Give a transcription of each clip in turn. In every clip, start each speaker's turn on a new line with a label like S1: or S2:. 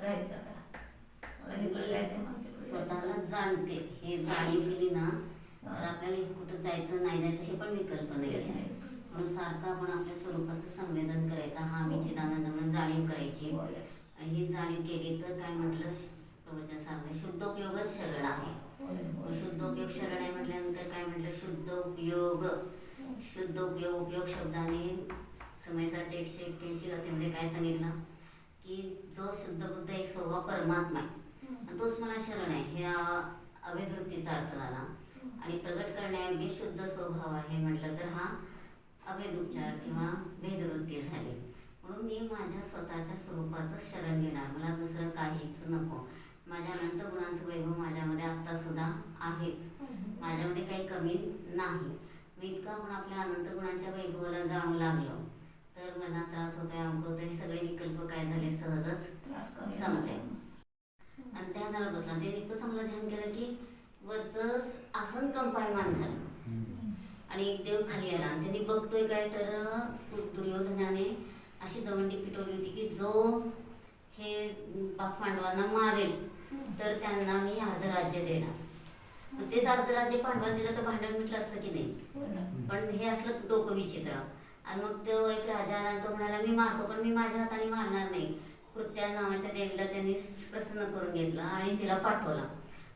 S1: घरात राहायचं आता. मला इकडे जायचं मला तिकडे जायचं.
S2: स्वतःला जाणते. हे जाणीव केली ना तर आपल्याला कुठं जायचं नाही जायचं हे पण विकल्प नाही
S1: येत
S2: आहे.
S1: नाही.
S2: म्हणून सारखं आपण आपल्या स्वरूपाचं संवेदन करायचं. हा मी चिदानंद म्हणून जाणीव करायची.
S1: होय.
S2: आणि ही जाणीव केली तर काय म्हटलं प्रवचन सांगते शुद्ध उपयोगच शरण आहे.
S1: होय.
S2: शुद्ध उपयोग शरण आहे म्हटल्यानंतर काय म्हटलं शुद्ध उपयोग. शुद्ध उपयोग उपयोग शब्दाने समयसाचे एकशे एक्क्याऐंशी गतीमध्ये काय सांगितलं? की जो शुद्ध बुद्ध एक स्वभाव परमात्मा. आहे आणि तोच मला शरण आहे. ह्या अभिवृत्तीचा अर्थ झाला. आणि प्रगट करण्यायोग्य शुद्ध स्वभाव आहे म्हटलं तर हा अभेद उपचार किंवा भेदवृत्ती झाली. म्हणून मी माझ्या स्वतःच्या स्वरूपाचं शरण घेणार. मला दुसरं काहीच नको. माझ्या अनंत गुणांचं वैभव माझ्यामध्ये आत्ता सुद्धा आहेच. माझ्यामध्ये काही कमी नाही. मी इतका पण आपल्या अनंत गुणांच्या वैभवाला जाणू लागलो. तर मला त्रास होतोय अमुक होतोय हे सगळे विकल्प काय झाले सहजच संपले. आणि ध्यानाला बसला. ते इतकं चांगलं ध्यान केलं की वरचं आसन कंपायमान झालं. आणि एक देव खाली आला. आणि त्यांनी बघतोय काय तर दुर्योधनाने अशी दवंडी पिटवली होती की जो हे पाच पांडवांना मारेल तर त्यांना मी अर्ध राज्य देणार. तेच अर्ध राज्य पांडवांना दिलं तर भांडण मिटलं असतं की नाही?
S1: ना.
S2: पण हे असलं डोकं विचित्र. आणि मग तो एक राजा आला आणि तो म्हणाला मी मारतो पण मी माझ्या हाताने मारणार नाही. कृत्या नावाच्या देवीला त्यांनी प्रसन्न करून घेतला आणि तिला पाठवला.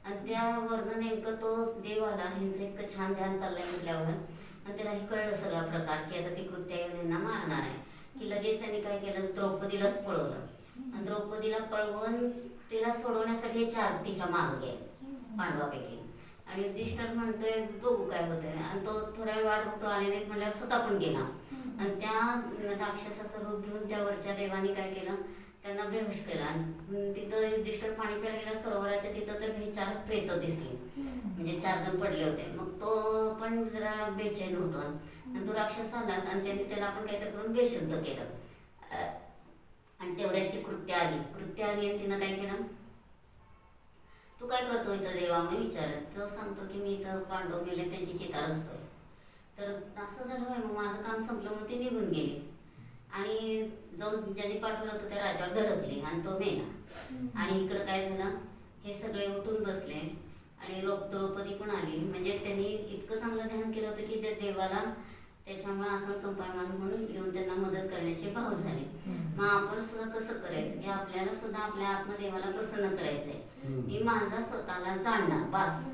S2: आणि त्यावरनं नेमकं तो देव आला ह्यांचं इतकं छान ध्यान चाललंय म्हटल्यावर आणि त्याला हे कळलं सगळा प्रकार की आता ती कृत्या येऊन यांना मारणार आहे. की लगेच त्यांनी काय केलं? द्रौपदीलाच पळवलं. आणि द्रौपदीला पळवून तिला सोडवण्यासाठी हे चार तिच्यामागे आहे पांडवापैकी. आणि युधिष्ठर म्हणतोय बघू काय होतंय. आणि तो थोड्या वेळ वाट बघतो आले नाही म्हणल्यावर स्वतः पण गेला. आणि त्या राक्षसाचं रूप घेऊन त्या वरच्या देवाने काय केलं? त्यांना बेहोश केला. आणि तिथं युधिष्ठर पाणी प्यायला गेला सरोवराच्या तिथं तर हे चार प्रेत दिसली. म्हणजे चार जण पडले होते. मग तो पण जरा बेचैन होतो. आणि तो राक्षस आलाच आणि त्यांनी त्याला आपण काहीतरी करून बेशुद्ध केलं. आणि तेवढ्यात ती कृत्य आली. कृत्य आली आणि तिनं काय केलं? तू काय करतो इथं देवा? मी विचारत तो सांगतो की मी इथं पांडव मेले त्यांची चिता रचतोय तर असं झालं होय मग माझं काम संपलं मग ती निघून गेली. आणि जाऊन ज्यांनी पाठवलं होतं त्या राजावर धडकली आणि तो मेला. आणि इकडं काय झालं हे सगळे उठून बसले आणि रोप द्रौपदी पण आली. म्हणजे त्यांनी इतकं चांगलं ध्यान केलं होतं की त्या देवाला त्याच्यामुळे असं कंपायमान म्हणून येऊन त्यांना मदत करण्याचे भाव झाले. मग आपण सुद्धा कसं करायचं? की आपल्याला सुद्धा आपल्या आत्मदेवाला प्रसन्न करायचंय. मी माझा स्वतःला जाणणार बास.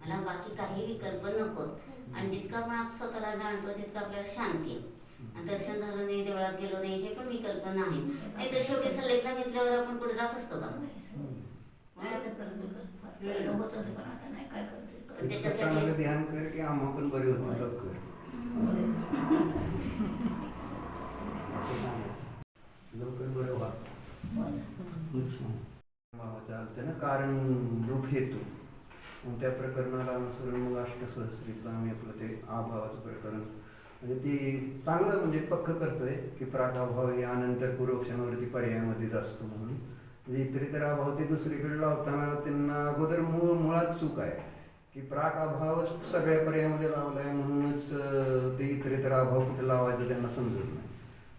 S2: मला बाकी काही विकल्प नको. आणि जितका आपण आप स्वतःला जाणतो तितकं आपल्याला शांती दर्शन झालं नाही देवळात गेलो नाही हे पण विकल्प नाही. नाही तर शेवटी संलग्न घेतल्यावर आपण पुढे जात असतो का? त्याच्यासाठी-
S3: चांगलं ध्यान कर की आम्हा पण बरे होतो लवकर. असं सांगायचं. लवकर बरं व्हा. बाबा चालतं ना कारण रूप हेतू मग त्या प्रकरणाला अनुसरून मग अष्टसहस्रीतलं आम्ही आपलं ते अभावाचं प्रकरण. म्हणजे ती चांगलं म्हणजे पक्क करतोय की प्रागाभाव हे अनंतर पूर्वक्षणावरती पर्यायामध्येच असतो म्हणून. म्हणजे इतरेतर अभाव ते दुसरीकडे लावताना त्यांना अगोदर मूळ मुळात चूक आहे. की प्राक अभावच सगळ्या पर्यायामध्ये लावला आहे म्हणूनच ते इतरेतर अभाव कुठे लावायचं त्यांना समजत नाही.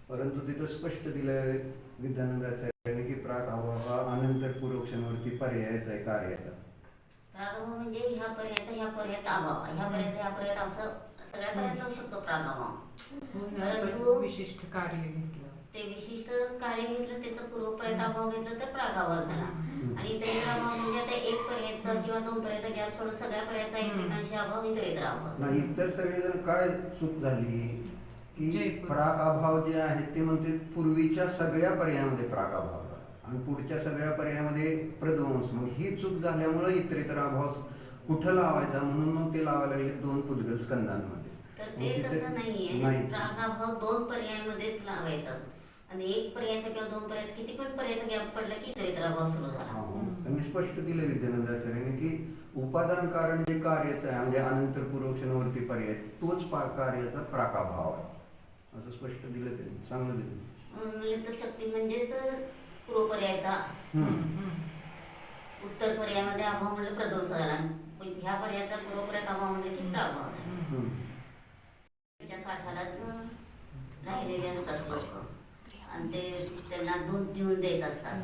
S3: परंतु तिथं स्पष्ट दिलं विद्यानंदाचार्याने की प्राक अभाव हा अनंतर पूर्वक्षणावरती पर्यायाचा आहे कार्याचा.
S2: प्रागभाव म्हणजे ह्या पर्यायाचा ह्या पर्यायात अभाव ह्या पर्यायाचा ह्या पर्यायात असं सगळ्या पर्यायात लावू शकतो प्रागभाव परंतु
S4: विशिष्ट कार्य घेतलं.
S2: ते विशिष्ट कार्य घेतलं त्याचं पूर्वपर्यंत अभाव घेतलं तर प्रागाभाव झाला. आणि इतर अभाव म्हणजे आता एक पर्यायचा किंवा दोन पर्यायचा गॅप सोडून सगळ्या पर्यायाचा एकमेकांशी अभाव इतर इतर अभाव
S3: नाही इतर सगळेजण काय चूक झाली? की. प्राक अभाव जे आहेत ते म्हणते पूर्वीच्या सगळ्या पर्यायामध्ये प्राक अभाव. आणि पुढच्या सगळ्या पर्यायामध्ये प्रध्वंस. मग ही चूक झाल्यामुळे इतरेतर अभाव कुठं लावायचा म्हणून मग ते लावायला लागले दोन पुद्गल स्कंदांमध्ये.
S2: तर ते तसं नाहीये.
S3: नाही.
S2: प्रागाभाव दोन पर्यायांमध्येच लावायचा. आणि एक पर्यायाचा किंवा दोन पर्यायाचा किती पण पर्यायाचा गॅप पडला की इतर इतर अभाव सुरू झाला.
S3: त्यांनी स्पष्ट दिलं विद्यानंदाचार्याने की उपादान कारण जे कार्याचं आहे म्हणजे अनंतर पूर्वक्षणावरती पर्याय तोच कार्याचा प्राकाभाव आहे. असं स्पष्ट दिलं त्यांनी चांगलं दिलं.
S2: शक्ती म्हणजेच पूर्व पर्यायाचा. उत्तर पर्यायामध्ये अभाव म्हणलं प्रदोष झाला. पण ह्या पर्यायाचा पूर्व पर्यायात अभाव म्हणलं की प्राभाव. त्याच्या काठालाच राहिलेले असतात लोक. आणि ते त्यांना दूध देऊन देत असतात.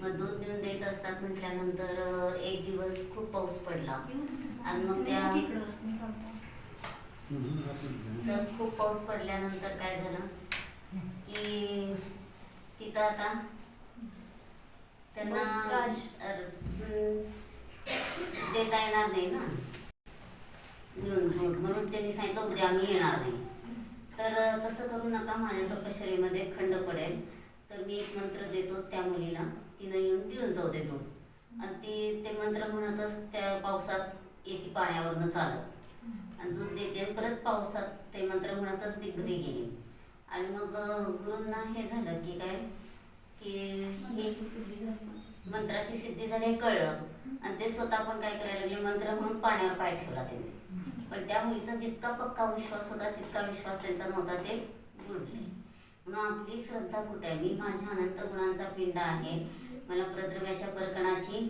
S2: मग दूध देऊन देत असतात म्हटल्यानंतर एक दिवस खूप पाऊस पडला. आणि मग त्या तर खूप पाऊस पडल्यानंतर काय झालं की तिथं आता त्यांना देता येणार नाही ना. घेऊन घालून. म्हणून त्यांनी सांगितलं उद्या आम्ही येणार नाही. तर तसं करू नका. माझ्या तपश्चरीमध्ये खंड पडेल. तर मी एक मंत्र देतो त्या मुलीला. तिनं येऊन देऊन जाऊ देतो. आणि ती ते मंत्र म्हणतच त्या पावसात येते पाण्यावरनं चालत. आणि दूध देते. परत पावसात ते मंत्र म्हणतच ती घरी गेली. आणि मग गुरूंना हे झालं की काय मंत्राची सिद्धी झाली हे कळलं. आणि ते स्वतः पण काय करायला लागले मंत्र म्हणून पाण्यावर पाय ठेवला त्यांनी. पण त्या मुलीचा जितका पक्का विश्वास होता तितका विश्वास त्यांचा नव्हता ते बुडले. म्हणून आपली श्रद्धा कुठे आहे? मी माझ्या अनंत गुणांचा पिंड आहे. मला प्रद्रव्याच्या परकणाची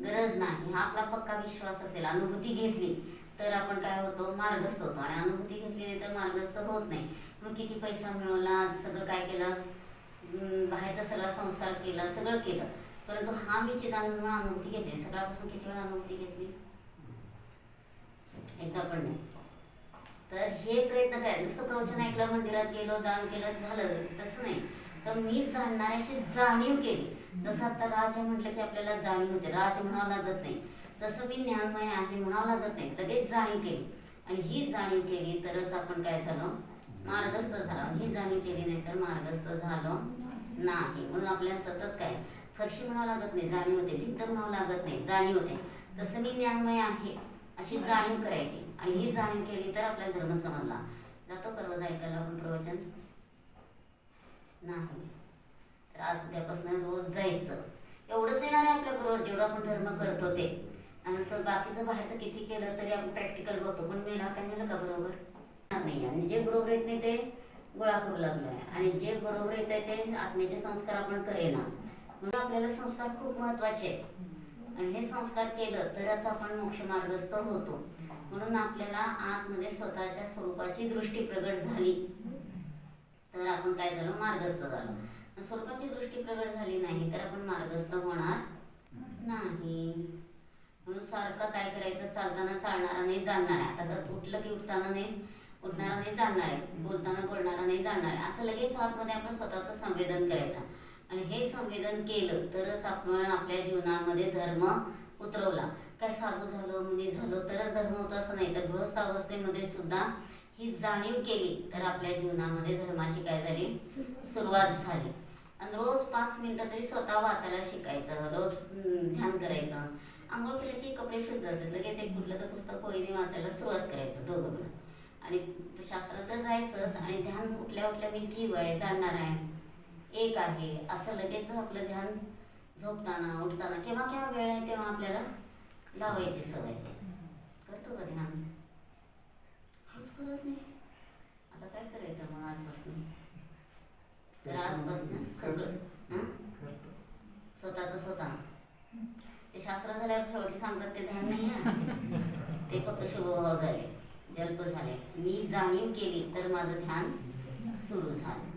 S2: गरज नाही. हा आपला पक्का विश्वास असेल अनुभूती घेतली तर आपण काय होतो? मार्गस्थ होतो. आणि अनुभूती घेतली नाही तर मार्गस्थ होत नाही. मग किती पैसा मिळवला? सगळं काय केलं? बाहेरचा सगळा संसार केला सगळं केलं. परंतु हा मी चिदानंद म्हणून अनुभूती घेतली सकाळपासून किती वेळा अनुभूती घेतली? एकदा पण नाही. तर हे प्रयत्न काय? नुसतं प्रवचन ऐकलं मंदिरात गेलो दान केलं झालं. तसं नाही. तर मी जाणणाऱ्याशी जाणीव केली. जसं आता राज म्हटलं की आपल्याला जाणीव होते. राज म्हणावं लागत नाही. तसं मी ज्ञानमय आहे म्हणावं लागत नाही. लगेच जाणीव केली. आणि ही जाणीव केली तरच आपण काय झालो? मार्गस्थ झालो. ही जाणीव केली नाही तर मार्गस्थ झालो नाही. म्हणून आपल्याला सतत काय? फरशी म्हणावं लागत नाही जाणीव होते भिंत म्हणावं लागत नाही जाणीव होते. तसं मी ज्ञानमय आहे अशी जाणीव करायची. आणि ही जाणीव केली तर आपल्याला धर्म समजला. जातो कर्वज ऐकायला आपण प्रवचन? नाही. तर आज उद्यापासून रोज जायचं. एवढंच येणार आहे आपल्या बरोबर जेवढं आपण धर्म करतो ते आणि असं बाकीचं बाहेरचं किती केलं तरी आपण प्रॅक्टिकल बघतो. पण मेला काय मेलं का बरोबर? नाही. आणि जे बरोबर येत नाही ते गोळा करू लागलो आहे आणि जे बरोबर येत आहे ते आत्म्याचे संस्कार आपण करेना. म्हणून आपल्याला संस्कार खूप महत्त्वाचे आहेत. आणि हे संस्कार केलं तरच आपण मोक्ष मार्गस्थ होतो. म्हणून आपल्याला आतमध्ये स्वतःच्या स्वरूपाची दृष्टी प्रगट झाली तर आपण काय झालो? मार्गस्थ झालो. स्वरूपाची दृष्टी प्रगट झाली नाही तर आपण मार्गस्थ होणार नाही. म्हणून सारखं काय करायचं? चालताना चालणारा नाही जाणणार आहे. आता तर उठलं की उठताना नाही उठणारा नाही जाणणार आहे. बोलताना बोलणारा नाही जाणणार आहे. असं लगेच आतमध्ये आपण स्वतःचं संवेदन करायचं. आणि हे संवेदन केलं तरच आपण आपल्या जीवनामध्ये धर्म उतरवला. काय साधू झालं म्हणजे झालो तरच धर्म होतो असं नाही. तर गृहस्थ अवस्थेमध्ये सुद्धा ही जाणीव केली तर आपल्या जीवनामध्ये धर्माची काय झाली? सुरुवात झाली. आणि रोज पाच मिनटं तरी स्वतः वाचायला शिकायचं रोज ध्यान करायचं. आंघोळ केलं की कपडे शुद्ध असतात लगेच एक कुठलं तर पुस्तक ओळीने वाचायला सुरुवात करायचं दोघं मिळून आणि शास्त्रात तर जायचंच आणि ध्यान उठल्या उठल्या मी जीव आहे चालणार आहे. एक आहे. असं लगेच आपलं ध्यान झोपताना उठताना केव्हा केव्हा वेळ आहे तेव्हा आपल्याला लावायची सवय करतो का ध्यान? हेच करत नाही. आता काय करायचं मग आजपासून? तर आजपासून सगळं स्वतःच स्वतःचं स्वतः. ते शास्त्र झाल्यावर शेवटी सांगतात ते ध्यान नाही ते फक्त शुभभाव झाले. जल्प झाले. मी जाणीव केली तर माझं ध्यान सुरू झालं.